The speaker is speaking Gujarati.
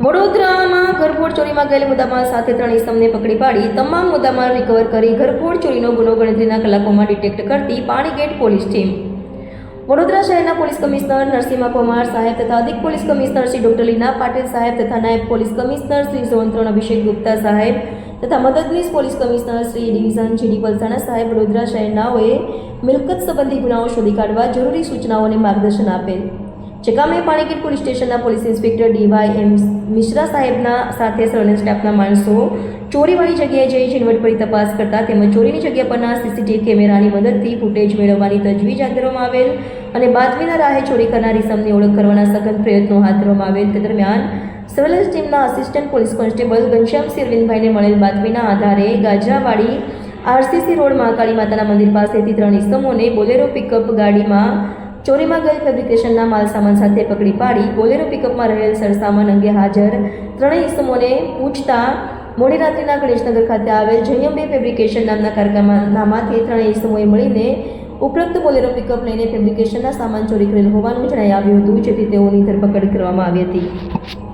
વડોદરામાં ઘરફોડ ચોરીમાં ગયેલ મુદ્દામાલ સાથે ત્રણ ઇસમને પકડી પાડી તમામ મુદ્દામાલ રિકવર કરી ઘરફોડ ચોરીનો ગુનો ગણતરીના કલાકોમાં ડિટેક્ટ કરતી પાણીગેટ પોલીસ ટીમ. વડોદરા શહેરના પોલીસ કમિશનર નરસિંહ કુમાર સાહેબ તથા અધિક police commissioner Shri doctor Leena Patil સાહેબ તથા નાયબ પોલીસ કમિશનર શ્રી ઝોન ત્રણ અભિષેક ગુપ્તા સાહેબ તથા મદદનીશ police commissioner Shri division GD Palsana સાહેબ વડોદરા શહેરનાઓએ મિલકત સંબંધી ગુનાઓ શોધી કાઢવા જરૂરી સૂચનાઓને માર્ગદર્શન આપેલ જે પાણીગીર પોલીસ સ્ટેશનના police inspector DY M Mishra સાહેબના સાથે સર્વેલન્સ સ્ટાફના માણસો ચોરીવાળી જગ્યાએ જઈ ઝીણવટભરી તપાસ કરતા તેમજ ચોરીની જગ્યા પરના સીસીટીવી કેમેરાની મદદથી ફૂટેજ મેળવવાની તજવીજ હાથ ધરવામાં આવેલ અને બાતમીના રાહે ચોરી કરનાર ઇસમની ઓળખ કરવાના સઘન પ્રયત્નો હાથ ધરવામાં આવેલ. તે દરમિયાન સર્વેલન્સ ટીમના આસિસ્ટન્ટ પોલીસ કોન્સ્ટેબલ ઘનશ્યામસિંહ અરવિંદભાઈને મળેલ બાતમીના આધારે ગાજરાવાડી આરસીસી રોડ મહાકાળી માતાના મંદિર પાસેથી ત્રણ ઇસમોને બોલેરો પિકઅપ ગાડીમાં ચોરીમાં ગયેલ ફેબ્રિકેશનના માલ સામાન સાથે પકડી પાડી બોલેરો પિકઅપમાં રહેલ સરસામાન અંગે હાજર ત્રણેય ઇસમોને પૂછતા મોડી રાત્રિના ગણેશનગર ખાતે આવેલ જયંબે ફેબ્રિકેશન નામના કારખાનામાંથી ત્રણેય ઇસમોએ મળીને ઉપરોક્ત બોલેરો પિકઅપ લઈને ફેબ્રિકેશનના સામાન ચોરી કરેલ હોવાનું જણાઈ આવ્યું હતું, જેથી તેઓની ધરપકડ કરવામાં આવી હતી.